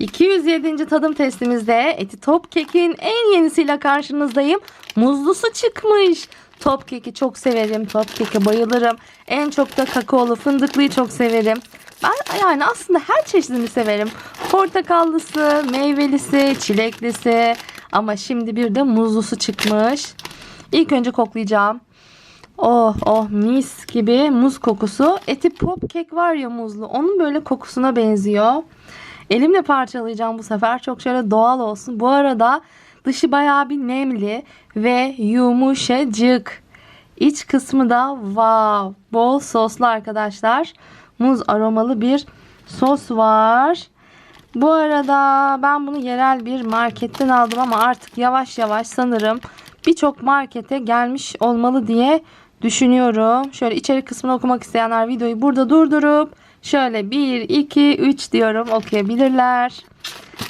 207. tadım testimizde eti top kekin en yenisiyle karşınızdayım. Muzlusu çıkmış. Top keki çok severim. Top keke bayılırım. En çok da kakaolu fındıklıyı çok severim. Ben yani aslında her çeşidini severim. Portakallısı, meyvelisi, çileklisi. Ama şimdi bir de muzlusu çıkmış. İlk önce koklayacağım. Oh oh mis gibi muz kokusu. Eti pop kek var ya muzlu. Onun böyle kokusuna benziyor. Elimle parçalayacağım bu sefer. Çok şöyle doğal olsun. Bu arada dışı bayağı bir nemli ve yumuşacık. İç kısmı da wow, bol soslu arkadaşlar. Muz aromalı bir sos var. Bu arada ben bunu yerel bir marketten aldım ama artık yavaş yavaş sanırım birçok markete gelmiş olmalı diye düşünüyorum. Şöyle içerik kısmını okumak isteyenler videoyu burada durdurup şöyle 1, 2, 3 diyorum okuyabilirler.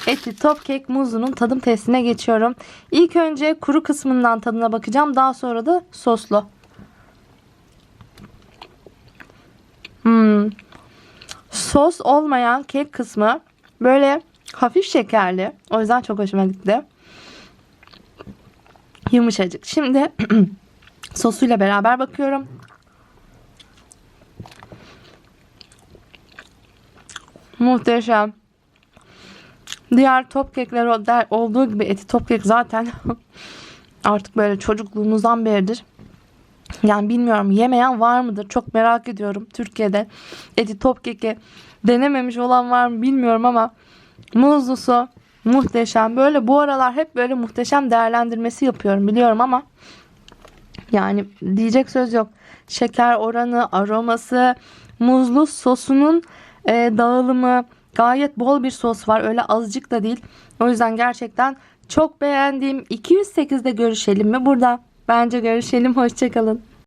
Etli top kek muzlunun tadım testine geçiyorum. İlk önce kuru kısmından tadına bakacağım. Daha sonra da soslu. Hmm. Sos olmayan kek kısmı böyle hafif şekerli. O yüzden çok hoşuma gitti. Yumuşacık. Şimdi sosuyla beraber bakıyorum. Muhteşem. Diğer top kekler olduğu gibi eti top kek zaten artık böyle çocukluğumuzdan beridir. Yani bilmiyorum yemeyen var mıdır? Çok merak ediyorum. Türkiye'de eti top keki denememiş olan var mı bilmiyorum ama muzlusu muhteşem. Böyle bu aralar hep böyle muhteşem değerlendirmesi yapıyorum biliyorum ama yani diyecek söz yok. Şeker oranı, aroması, muzlu sosunun e, dağılımı gayet bol bir sos var. Öyle azıcık da değil. O yüzden gerçekten çok beğendiğim 208'de görüşelim mi? Burada bence görüşelim. Hoşçakalın.